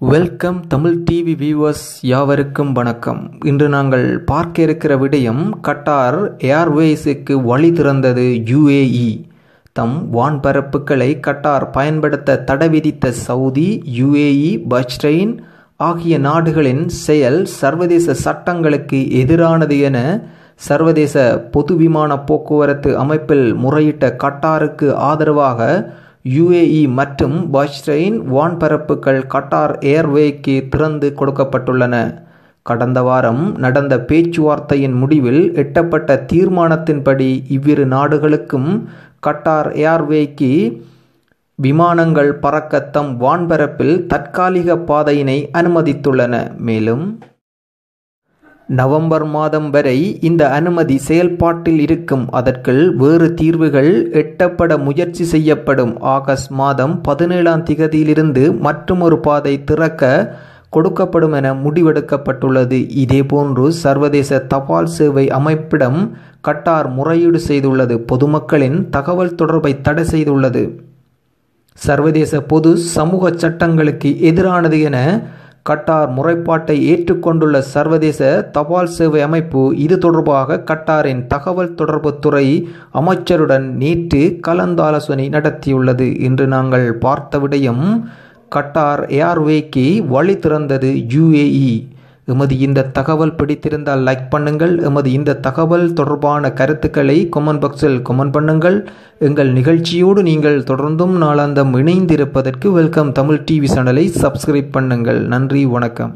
Welcome Tamil TV viewers யாவருக்கும் வணக்கம். இன்று நாங்கள் பார்க்க இருக்கிற விடயம் கட்டார் ஏர்வேஸுக்கு வழி திறந்தது யுஏஇ. தம் வான்பரப்புகளை கட்டார் பயன்படுத்த தடை விதித்த சவுதி யுஏஇ பஹ்ரைன் ஆகிய நாடுகளின் செயல் சர்வதேச சட்டங்களுக்கு எதிரானது என சர்வதேச பொது விமான போக்குவரத்து அமைப்பில் முறையிட்ட கட்டாருக்கு ஆதரவாக யுஏஇ மற்றும் பஹ்ரைன் வான்பரப்புகள் கட்டார் ஏர்வேக்கு திறந்து கொடுக்கப்பட்டுள்ளன. கடந்த வாரம் நடந்த பேச்சுவார்த்தையின் முடிவில் எட்டப்பட்ட தீர்மானத்தின்படி இவ்விரு நாடுகளுக்கும் கட்டார் ஏர்வேக்கு விமானங்கள் பறக்க தம் வான்பரப்பில் தற்காலிக பாதையினை அனுமதித்துள்ளன. மேலும் நவம்பர் மாதம் வரை இந்த அனுமதி செயல்பாட்டில் இருக்கும். அதற்குள் வேறு தீர்வுகள் எட்டப்பட முயற்சி செய்யப்படும். ஆகஸ்ட் மாதம் பதினேழாம் திகதியிலிருந்து மற்றொரு பாதை திறக்க கொடுக்கப்படும் என முடிவெடுக்கப்பட்டுள்ளது. இதேபோன்று சர்வதேச தபால் சேவை அமைப்பிடம் கட்டார் முறையீடு செய்துள்ளது. பொதுமக்களின் தகவல் தொடர்பை தடை செய்துள்ளது. சர்வதேச பொது சமூக சட்டங்களுக்கு எதிரானது என கட்டார் முறைப்பாட்டை ஏற்றுக்கொண்டுள்ள சர்வதேச தபால் சேவை அமைப்பு இது தொடர்பாக கட்டாரின் தகவல் தொடர்பு துறை அமைச்சருடன் நேற்று கலந்தாலோசனை நடத்தியுள்ளது. என்று நாங்கள் பார்த்த விடயம் கட்டார் ஏர்வேக்கு வழி திறந்தது யுஏஇ. எமது இந்த தகவல் பிடித்திருந்தால் லைக் பண்ணுங்கள். எமது இந்த தகவல் தொடர்பான கருத்துக்களை கொமெண்ட் பாக்ஸில் கொமெண்ட் பண்ணுங்கள். எங்கள் நிகழ்ச்சியோடு நீங்கள் தொடர்ந்தும் நாளாந்தம் இணைந்திருப்பதற்கு வெல்கம் தமிழ் டிவி சேனலை சப்ஸ்கிரைப் பண்ணுங்கள். நன்றி வணக்கம்.